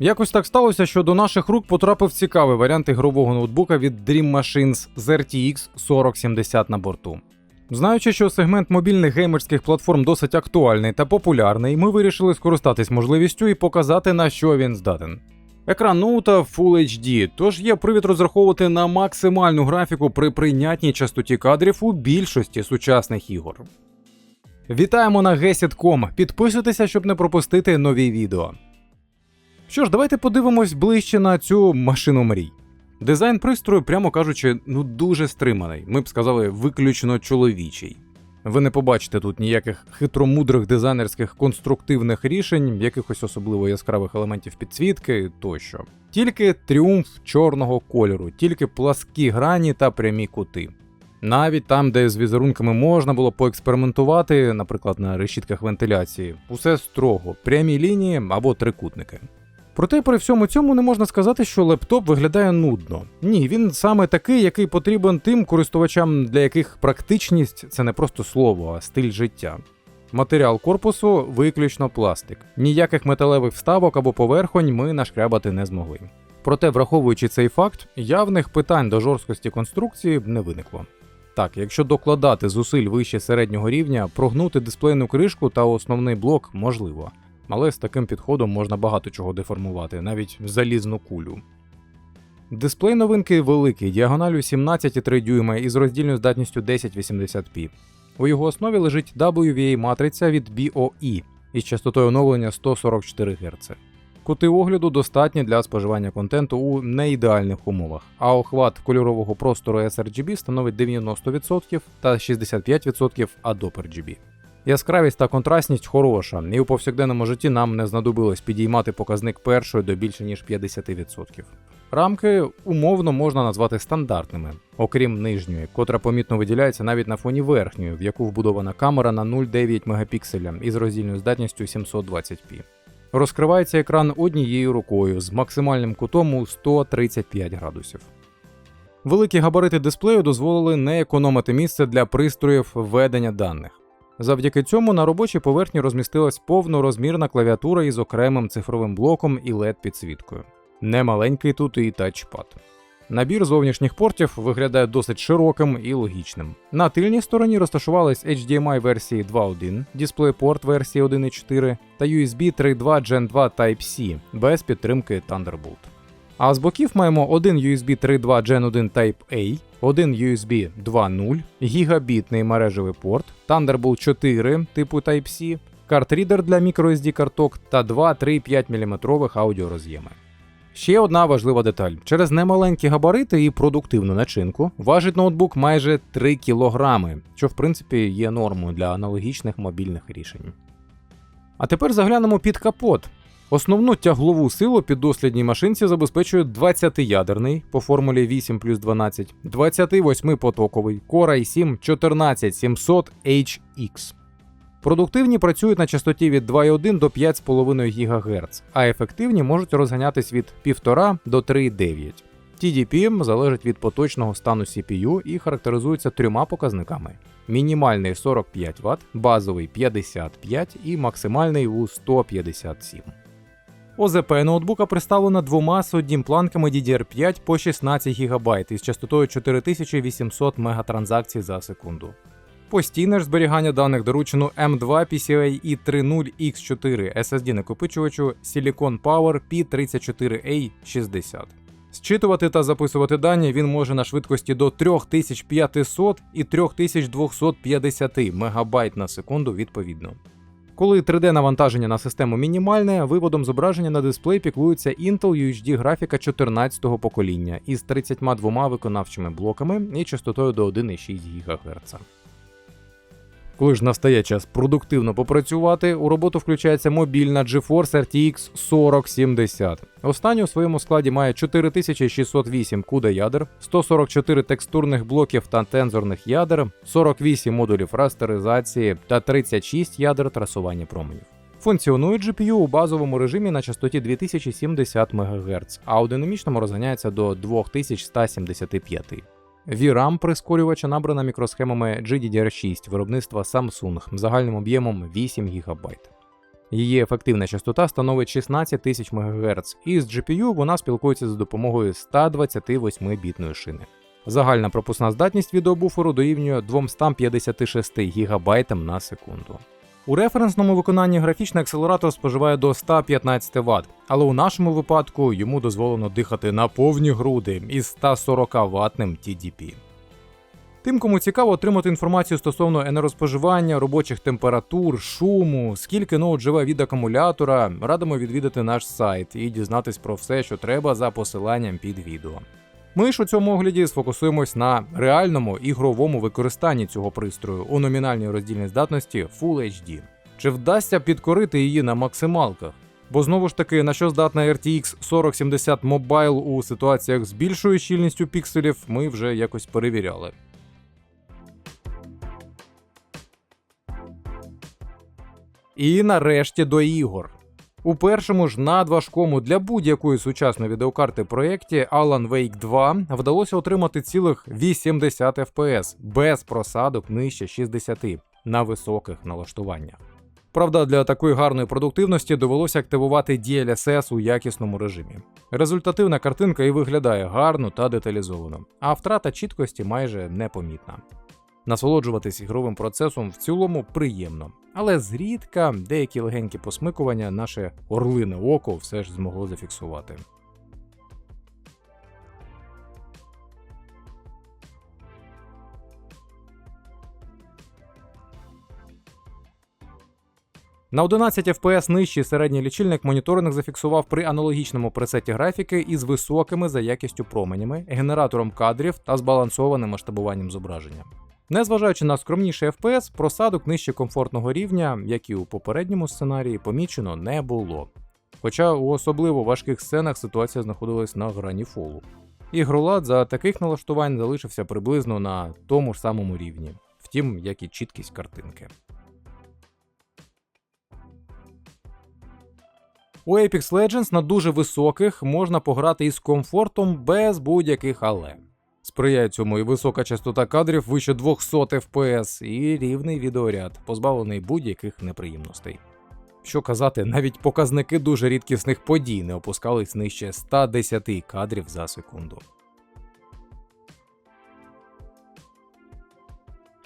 Якось так сталося, що до наших рук потрапив цікавий варіант ігрового ноутбука від Dream Machines з RTX 4070 на борту. Знаючи, що сегмент мобільних геймерських платформ досить актуальний та популярний, ми вирішили скористатись можливістю і показати на що він здатен. Екран ноута Full HD, тож є привід розраховувати на максимальну графіку при прийнятній частоті кадрів у більшості сучасних ігор. Вітаємо на Gesit.com. Підписуйтеся, щоб не пропустити нові відео. Що ж, давайте подивимось ближче на цю машину мрій. Дизайн пристрою, прямо кажучи, ну дуже стриманий. Ми б сказали, виключно чоловічий. Ви не побачите тут ніяких хитромудрих дизайнерських конструктивних рішень, якихось особливо яскравих елементів підсвітки тощо. Тільки тріумф чорного кольору, тільки пласкі грані та прямі кути. Навіть там, де з візерунками можна було поекспериментувати, наприклад, на решітках вентиляції, усе строго, прямі лінії або трикутники. Проте при всьому цьому не можна сказати, що лептоп виглядає нудно. Ні, він саме такий, який потрібен тим користувачам, для яких практичність це не просто слово, а стиль життя. Матеріал корпусу виключно пластик. Ніяких металевих вставок або поверхонь ми нашкрябати не змогли. Проте, враховуючи цей факт, явних питань до жорсткості конструкції не виникло. Так, якщо докладати зусиль вище середнього рівня, прогнути дисплейну кришку та основний блок можливо. Але з таким підходом можна багато чого деформувати, навіть залізну кулю. Дисплей новинки великий, діагоналю 17,3 дюйма із роздільною здатністю 1080p. У його основі лежить WVA-матриця від BOE із частотою оновлення 144 Гц. Кути огляду достатні для споживання контенту у неідеальних умовах, а охват кольорового простору sRGB становить 90% та 65% Adobe RGB. Яскравість та контрастність хороша, і у повсякденному житті нам не знадобилось підіймати показник першої до більше ніж 50%. Рамки умовно можна назвати стандартними, окрім нижньої, котра помітно виділяється навіть на фоні верхньої, в яку вбудована камера на 0,9 мегапікселя із роздільною здатністю 720p. Розкривається екран однією рукою з максимальним кутом у 135 градусів. Великі габарити дисплею дозволили не економити місце для пристроїв введення даних. Завдяки цьому на робочій поверхні розмістилась повнорозмірна клавіатура із окремим цифровим блоком і led підсвіткою. Немаленький тут і тачпад. Набір зовнішніх портів виглядає досить широким і логічним. На тильній стороні розташувались HDMI версії 2.1, DisplayPort версії 1.4 та USB 3.2 Gen 2 Type-C без підтримки Thunderbolt. А з боків маємо один USB 3.2 Gen 1 Type-A, один USB 2.0, гігабітний мережевий порт, Thunderbolt 4 типу Type-C, картрідер для microSD карток та два 3,5 мм аудіороз'єми. Ще одна важлива деталь: через немаленькі габарити і продуктивну начинку важить ноутбук майже 3 кг, що в принципі є нормою для аналогічних мобільних рішень. А тепер заглянемо під капот. Основну тяглову силу піддослідній машинці забезпечує 20-ядерний по формулі 8 плюс 12, 28-потоковий Core i7 14700HX. Продуктивні працюють на частоті від 2,1 до 5,5 ГГц, а ефективні можуть розганятись від 1,5 до 3,9. TDP залежить від поточного стану CPU і характеризується трьома показниками: мінімальний 45 Вт, базовий 55 і максимальний у 157. ОЗП ноутбука представлена двома соднім планками DDR5 по 16 ГБ із частотою 4800 мегатранзакцій за секунду. Постійне ж зберігання даних доручено M2 PCIe 3.0 X4 SSD накопичувачу Silicon Power P34A60. Зчитувати та записувати дані він може на швидкості до 3500 і 3250 МБ на секунду відповідно. Коли 3D-навантаження на систему мінімальне, виводом зображення на дисплей піклується Intel UHD графіка 14-го покоління із 32 виконавчими блоками і частотою до 1,6 ГГц. Коли ж настає час продуктивно попрацювати, у роботу включається мобільна GeForce RTX 4070. Останній у своєму складі має 4608 CUDA ядер, 144 текстурних блоків та тензорних ядер, 48 модулів растеризації та 36 ядер трасування променів. Функціонує GPU у базовому режимі на частоті 2070 МГц, а у динамічному розганяється до 2175. VRAM прискорювача набрана мікросхемами GDDR6 виробництва Samsung загальним об'ємом 8 ГБ. Її ефективна частота становить 16 тисяч МГц, і з GPU вона спілкується за допомогою 128-бітної шини. Загальна пропускна здатність відеобуферу дорівнює 256 ГБ на секунду. У референсному виконанні графічний акселератор споживає до 115 Вт, але у нашому випадку йому дозволено дихати на повні груди із 140 ватним TDP. Тим, кому цікаво отримати інформацію стосовно енергоспоживання, робочих температур, шуму, скільки ноут живе від акумулятора, радимо відвідати наш сайт і дізнатись про все, що треба за посиланням під відео. Ми ж у цьому огляді сфокусуємось на реальному ігровому використанні цього пристрою у номінальній роздільній здатності Full HD. Чи вдасться підкорити її на максималках? Бо знову ж таки, на що здатна RTX 4070 Mobile у ситуаціях з більшою щільністю пікселів, ми вже якось перевіряли. І нарешті до ігор. У першому ж надважкому для будь-якої сучасної відеокарти проєкті Alan Wake 2 вдалося отримати цілих 80 FPS без просадок нижче 60 на високих налаштуваннях. Правда, для такої гарної продуктивності довелося активувати DLSS у якісному режимі. Результативна картинка і виглядає гарно та деталізовано, а втрата чіткості майже непомітна. Насолоджуватись ігровим процесом в цілому приємно, але зрідка деякі легенькі посмикування наше орлине око все ж змогло зафіксувати. На 11 FPS нижчий середній лічильник моніторинг зафіксував при аналогічному пресеті графіки із високими за якістю променями, генератором кадрів та збалансованим масштабуванням зображення. Незважаючи на скромніший FPS, просадок нижче комфортного рівня, як і у попередньому сценарії, помічено не було. Хоча у особливо важких сценах ситуація знаходилась на грані фолу. Ігролад за таких налаштувань залишився приблизно на тому ж самому рівні, втім, як і чіткість картинки. У Apex Legends на дуже високих можна пограти із комфортом без будь-яких але. Сприяє цьому і висока частота кадрів вище 200 FPS, і рівний відеоряд, позбавлений будь-яких неприємностей. Що казати, навіть показники дуже рідкісних подій не опускались нижче 110 кадрів за секунду.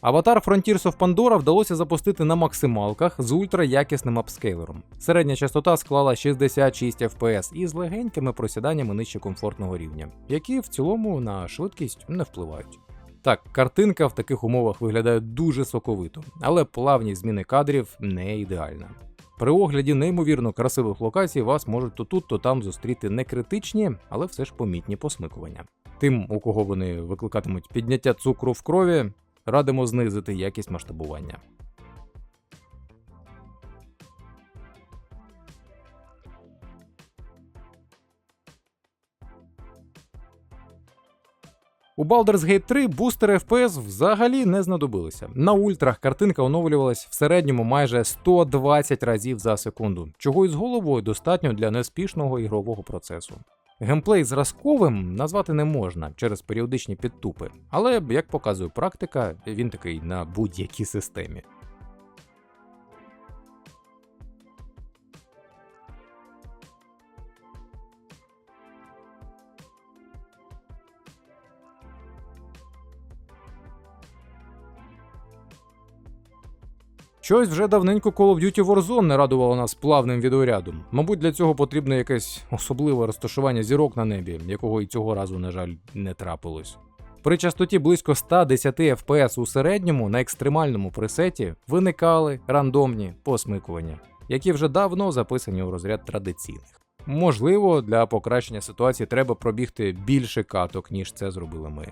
Аватар Frontiers of Pandora вдалося запустити на максималках з ультраякісним апскейлером. Середня частота склала 66 FPS із легенькими просіданнями нижче комфортного рівня, які в цілому на швидкість не впливають. Так, картинка в таких умовах виглядає дуже соковито, але плавність зміни кадрів не ідеальна. При огляді неймовірно красивих локацій вас можуть то тут, то там зустріти не критичні, але все ж помітні посмикування. Тим, у кого вони викликатимуть підняття цукру в крові, радимо знизити якість масштабування. У Baldur's Gate 3 бустери FPS взагалі не знадобилися. На ультрах картинка оновлювалась в середньому майже 120 разів за секунду, чого із головою достатньо для неспішного ігрового процесу. Геймплей зразковим назвати не можна через періодичні підтупи, але, як показує практика, він такий на будь-якій системі. Щось вже давненько Call of Duty Warzone не радувало нас плавним відеорядом. Мабуть, для цього потрібно якесь особливе розташування зірок на небі, якого і цього разу, на жаль, не трапилось. При частоті близько 110 FPS у середньому на екстремальному пресеті виникали рандомні посмикування, які вже давно записані у розряд традиційних. Можливо, для покращення ситуації треба пробігти більше каток, ніж це зробили ми.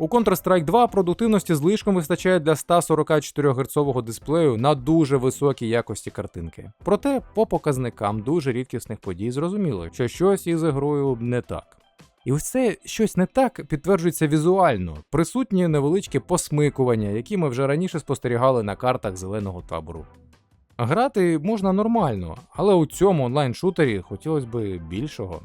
У Counter-Strike 2 продуктивності злишком вистачає для 144 Гц дисплею на дуже високій якості картинки. Проте по показникам дуже рідкісних подій зрозуміло, що щось із ігрою не так. І ось це щось не так підтверджується візуально. Присутні невеличкі посмикування, які ми вже раніше спостерігали на картах зеленого табору. Грати можна нормально, але у цьому онлайн-шутері хотілося б більшого.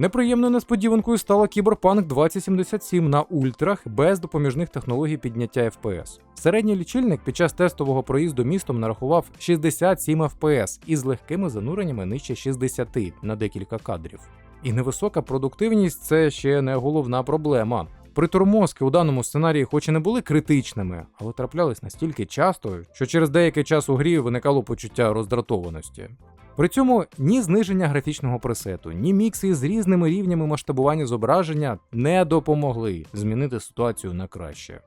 Неприємною несподіванкою стала Cyberpunk 2077 на ультрах без допоміжних технологій підняття FPS. Середній лічильник під час тестового проїзду містом нарахував 67 FPS із легкими зануреннями нижче 60 на декілька кадрів. І невисока продуктивність це ще не головна проблема. Притормозки у даному сценарії, хоч і не були критичними, але траплялись настільки часто, що через деякий час у грі виникало почуття роздратованості. При цьому ні зниження графічного пресету, ні мікси з різними рівнями масштабування зображення не допомогли змінити ситуацію на краще.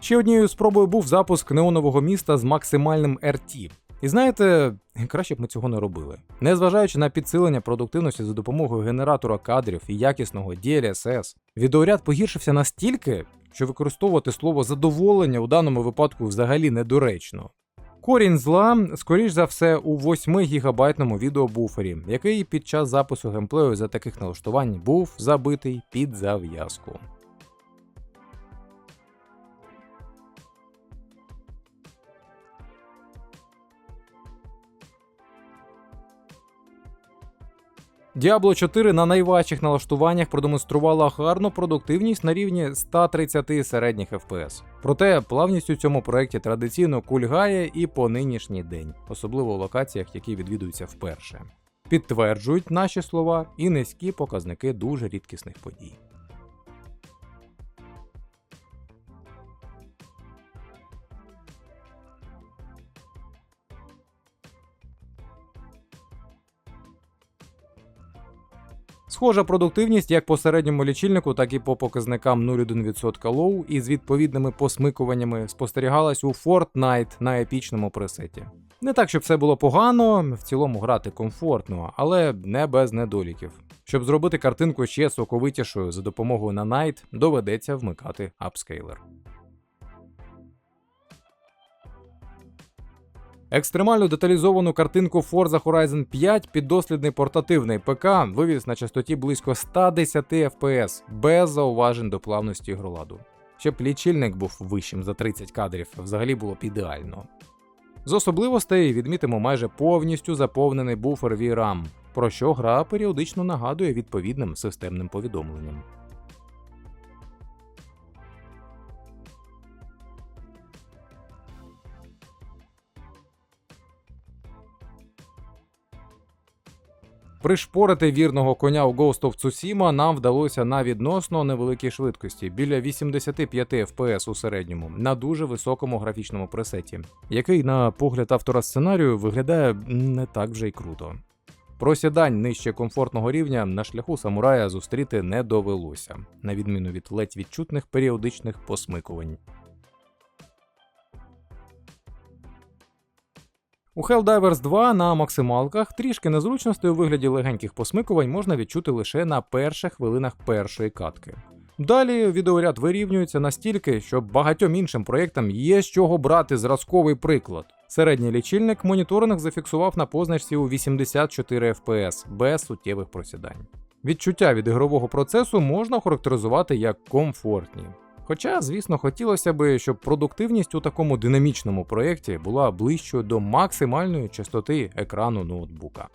Ще однією спробою був запуск неонового міста з максимальним RT. І знаєте, краще б ми цього не робили. Незважаючи на підсилення продуктивності за допомогою генератора кадрів і якісного DLSS, відеоряд погіршився настільки, що використовувати слово задоволення у даному випадку взагалі недоречно. Корінь зла, скоріш за все, у 8 гігабайтному відеобуфері, який під час запису геймплею за таких налаштувань був забитий під зав'язку. Diablo 4 на найважчих налаштуваннях продемонструвала гарну продуктивність на рівні 130 середніх FPS. Проте плавність у цьому проєкті традиційно кульгає і по нинішній день, особливо у локаціях, які відвідуються вперше. Підтверджують наші слова і низькі показники дуже рідкісних подій. Схожа продуктивність як по середньому лічильнику, так і по показникам 0,1% лоу із відповідними посмикуваннями спостерігалась у Fortnite на епічному пресеті. Не так, щоб все було погано, в цілому грати комфортно, але не без недоліків. Щоб зробити картинку ще соковитішою за допомогою на Night, доведеться вмикати апскейлер. Екстремально деталізовану картинку Forza Horizon 5 піддослідний портативний ПК вивіз на частоті близько 110 FPS без зауважень до плавності ігроладу. Щоб лічильник був вищим за 30 кадрів, взагалі було б ідеально. З особливостей відмітимо майже повністю заповнений буфер VRAM, про що гра періодично нагадує відповідним системним повідомленням. Пришпорити вірного коня у Ghost of Tsushima нам вдалося на відносно невеликій швидкості біля 85 FPS у середньому на дуже високому графічному пресеті, який, на погляд автора сценарію, виглядає не так вже й круто. Просідань нижче комфортного рівня на шляху самурая зустріти не довелося, на відміну від ледь відчутних періодичних посмикувань. У Helldivers 2 на максималках трішки незручностей у вигляді легеньких посмикувань можна відчути лише на перших хвилинах першої катки. Далі відеоряд вирівнюється настільки, що багатьом іншим проєктам є з чого брати зразковий приклад. Середній лічильник моніторинг зафіксував на позначці у 84 FPS без суттєвих просідань. Відчуття від ігрового процесу можна характеризувати як комфортні. Хоча, звісно, хотілося би, щоб продуктивність у такому динамічному проєкті була ближчою до максимальної частоти екрану ноутбука.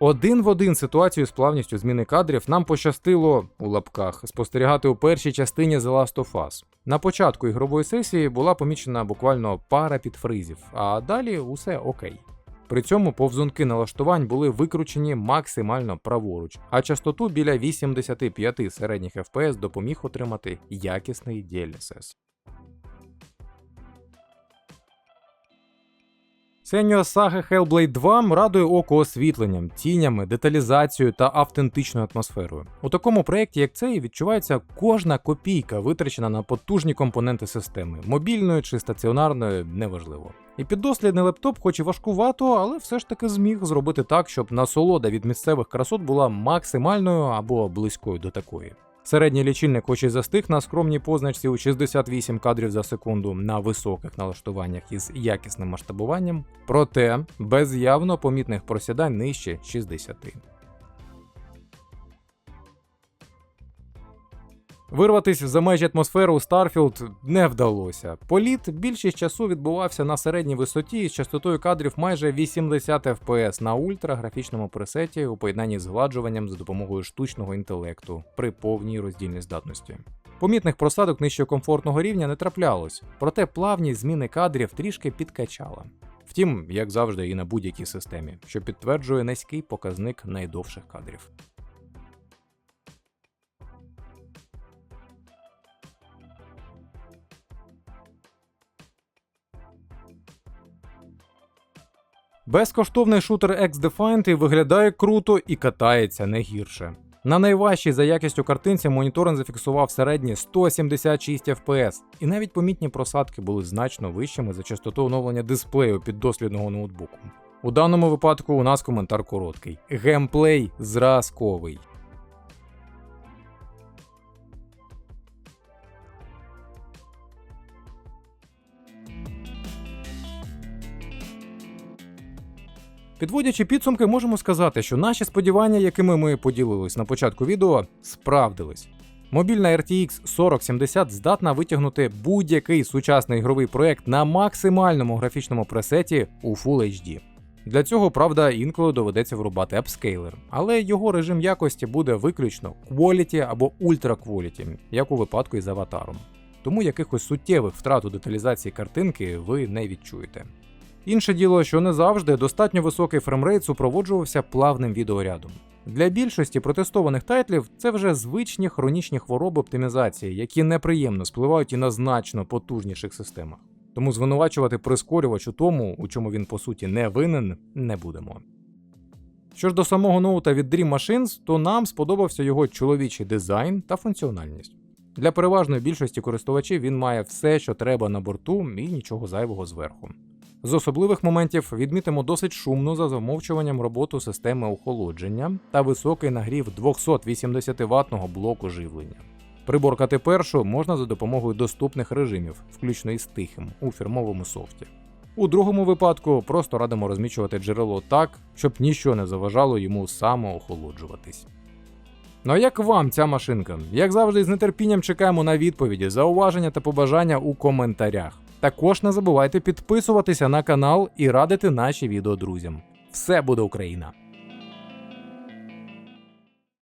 Один в один ситуацію з плавністю зміни кадрів нам пощастило у лапках спостерігати у першій частині The Last of Us. На початку ігрової сесії була помічена буквально пара підфризів, а далі усе окей. При цьому повзунки налаштувань були викручені максимально праворуч, а частоту біля 85 середніх FPS допоміг отримати якісний DLSS. Сеньо Саги Hellblade 2 радує око освітленням, тінями, деталізацією та автентичною атмосферою. У такому проєкті, як цей, відчувається кожна копійка, витрачена на потужні компоненти системи, мобільної чи стаціонарної, неважливо. І піддослідний лептоп, хоч і важкувато, але все ж таки зміг зробити так, щоб насолода від місцевих красот була максимальною або близькою до такої. Середній лічильник хоч і застиг на скромній позначці у 68 кадрів за секунду на високих налаштуваннях із якісним масштабуванням, проте без явно помітних просідань нижче 60. Вирватися за межі атмосфери у Старфілд не вдалося. Політ більшість часу відбувався на середній висоті з частотою кадрів майже 80 FPS на ультраграфічному пресеті у поєднанні з згладжуванням за допомогою штучного інтелекту при повній роздільній здатності. Помітних просадок нижче комфортного рівня не траплялось, проте плавність зміни кадрів трішки підкачала. Втім, як завжди, і на будь-якій системі, що підтверджує низький показник найдовших кадрів. Безкоштовний шутер X-Defiant і виглядає круто і катається не гірше. На найважчій за якістю картинці моніторинг зафіксував середні 176 FPS, і навіть помітні просадки були значно вищими за частоту оновлення дисплею піддослідного ноутбуку. У даному випадку у нас коментар короткий: геймплей зразковий. Підводячи підсумки, можемо сказати, що наші сподівання, якими ми поділились на початку відео, справдились. Мобільна RTX 4070 здатна витягнути будь-який сучасний ігровий проект на максимальному графічному пресеті у Full HD. Для цього, правда, інколи доведеться врубати апскейлер, але його режим якості буде виключно Quality або Ultra Quality, як у випадку із аватаром. Тому якихось суттєвих втрат у деталізації картинки ви не відчуєте. Інше діло, що не завжди достатньо високий фреймрейт супроводжувався плавним відеорядом. Для більшості протестованих тайтлів це вже звичні хронічні хвороби оптимізації, які неприємно спливають і на значно потужніших системах. Тому звинувачувати прискорювач у тому, у чому він по суті не винен, не будемо. Що ж до самого ноута від Dream Machines, то нам сподобався його чоловічий дизайн та функціональність. Для переважної більшості користувачів він має все, що треба на борту, і нічого зайвого зверху. З особливих моментів відмітимо досить шумну за замовчуванням роботу системи охолодження та високий нагрів 280 ваттного блоку живлення. Приборкати першу можна за допомогою доступних режимів, включно із тихим у фірмовому софті. У другому випадку просто радимо розмічувати джерело так, щоб ніщо не заважало йому самоохолоджуватись. Ну а як вам ця машинка? Як завжди, з нетерпінням чекаємо на відповіді, зауваження та побажання у коментарях. Також не забувайте підписуватися на канал і радити наші відео друзям. Все буде Україна!